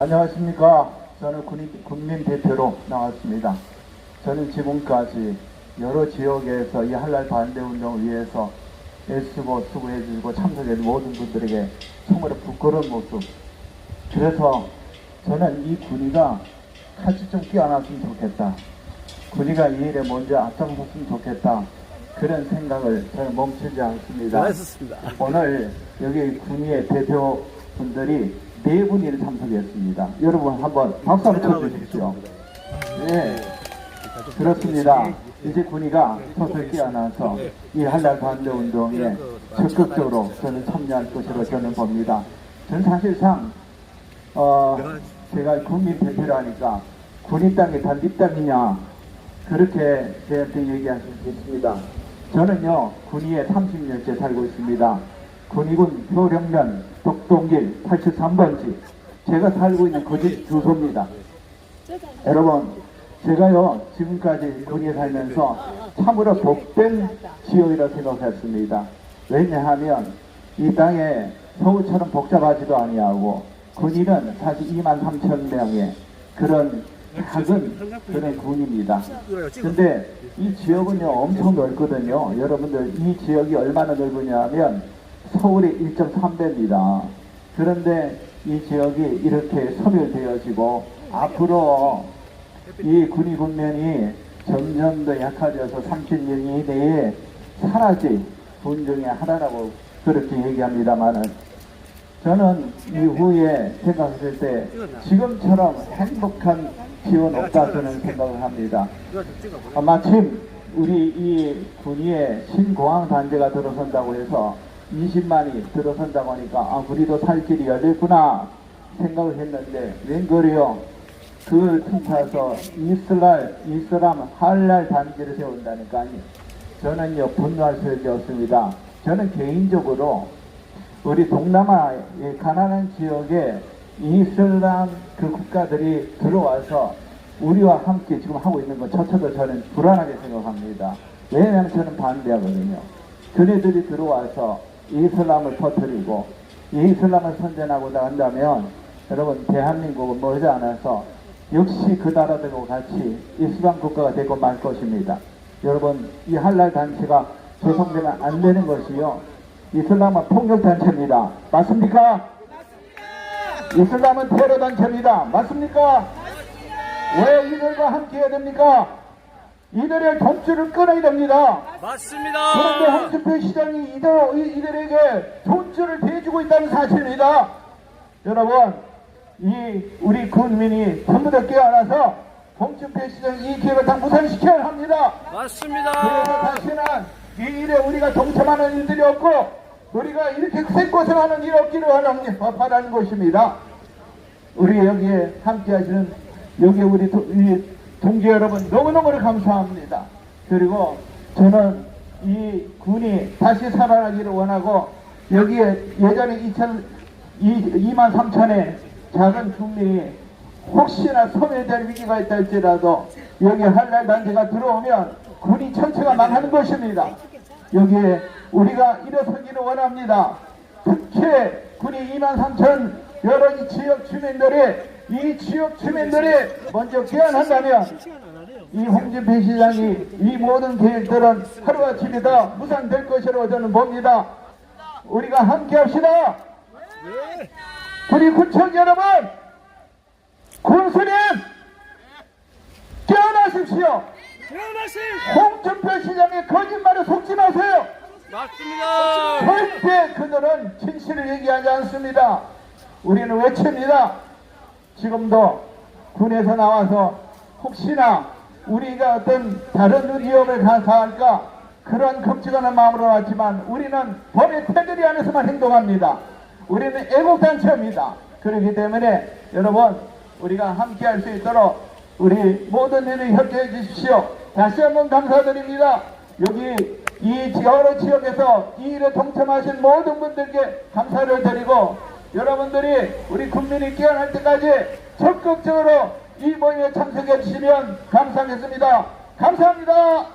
안녕하십니까. 저는 군인, 국민 대표로 나왔습니다. 저는 지금까지 여러 지역에서 이 한랄 반대 운동을 위해서 애쓰고 수고해주시고 참석해준 모든 분들에게 정말 부끄러운 모습. 그래서 저는 이 군의가 같이 좀 끼어났으면 좋겠다. 군의가 이 일에 먼저 앞장섰으면 좋겠다. 그런 생각을 저는 멈추지 않습니다. 오늘 여기 군의의 대표분들이 네 분이 참석했습니다. 여러분 한번 박수 한번 쳐주십시오. 네, 그렇습니다. 이제 군의가 서서히 깨어나서 이 한랄 반대 운동에 적극적으로 저는 참여할 것으로 저는 봅니다. 저는 사실상 어, 제가 국민 대표라니까 군인 땅이 단디 땅이냐 그렇게 저한테 얘기할 수 있습니다. 저는요 군위에 30년째 살고 있습니다. 군위군 효령면 독동길 83번지 제가 살고 있는 거집 주소입니다. 여러분 제가요 지금까지 군위에 살면서 참으로 복된 지역이라 생각했습니다. 왜냐하면 이 땅에 서울처럼 복잡하지도 아니하고 군인은 사실 2만 3천 명의 그런 작은 그런 군입니다. 근데 이 지역은요 엄청 넓거든요. 여러분들 이 지역이 얼마나 넓으냐면 서울의 1.3배입니다. 그런데 이 지역이 이렇게 소멸되어지고 앞으로 이 군이 군면이 점점 더 약해져서 30년 이내에 사라질 군 중에 하나라고 그렇게 얘기합니다만은 저는 이후에 생각했을 때 지금처럼 행복한 지원 없다 저는 생각을 합니다. 아, 마침 우리 이 군위에 신공항 단지가 들어선다고 해서 20만이 들어선다고 하니까 아 우리도 살 길이 열렸구나 생각을 했는데 웬걸요 그 틈타서 이슬랄 이슬람 할랄 단지를 세운다니까요 저는요 분노할 수밖에 없습니다 저는 개인적으로 우리 동남아의 가난한 지역에 이슬람 그 국가들이 들어와서 우리와 함께 지금 하고 있는 것 자체도 저는 불안하게 생각합니다. 왜냐하면 저는 반대하거든요. 그네들이 들어와서 이슬람을 퍼뜨리고 이슬람을 선전하고 한다면 여러분 대한민국은 머지 않아서 역시 그 나라들과 같이 이슬람 국가가 되고 말 것입니다. 여러분 이 할랄 단체가 조성되면 안 되는 것이요. 이슬람은 폭력 단체입니다. 맞습니까? 이슬람은 테러 단체입니다. 맞습니까? 왜 이들과 함께 해야 됩니까? 이들의 돈줄을 끊어야 됩니다. 그런데 맞습니다. 홍준표 시장이 이들, 이- 이들에게 돈줄을 대주고 있다는 사실입니다. 여러분, 이 우리 국민이 전부 다 깨어나서 홍준표 시장 이 기획을 다 무산시켜야 합니다. 그래서 맞습니다. 다시는 이 일에 우리가 동참하는 일들이 없고 우리가 이렇게 생고생하는 일 없기를 바라는 것입니다. 우리 여기에 함께 하시는 여기 우리 도, 이 동지 여러분 너무너무 감사합니다. 그리고 저는 이 군이 다시 살아나기를 원하고 여기에 예전에 2천, 2 만 3천의 작은 국민이 혹시나 소멸될 위기가 있다 할지라도 여기 한랄 단체가 들어오면 군이 전체가 망하는 것입니다. 여기에 우리가 일어서기를 원합니다. 특히 군이 2만 3천 여러 이 지역 주민들이 이 지역 주민들이 먼저 개헌한다면 이 홍준표 시장이 이 모든 계획들은 하루아침에 다 무산될 것이라고 저는 봅니다. 우리가 함께 합시다. 우리 구청 여러분, 군수님, 깨어나십시오. 홍준표 시장의 거짓말에 속지 마세요. 맞습니다. 절대 그들은 진실을 얘기하지 않습니다. 우리는 외칩니다. 지금도 군에서 나와서 혹시나 우리가 어떤 다른 위협을 가- 가할까 그런 걱정하는 마음으로 왔지만 우리는 법의 테두리 안에서만 행동합니다. 우리는 애국단체입니다. 그렇기 때문에 여러분 우리가 함께 할 수 있도록 우리 모든 일을 협조해 주십시오. 다시 한번 감사드립니다. 여기 이 여러 지역에서 이 일에 동참하신 모든 분들께 감사를 드리고 여러분들이 우리 국민이 깨어날 때까지 적극적으로 이 모임에 참석해 주시면 감사하겠습니다. 감사합니다.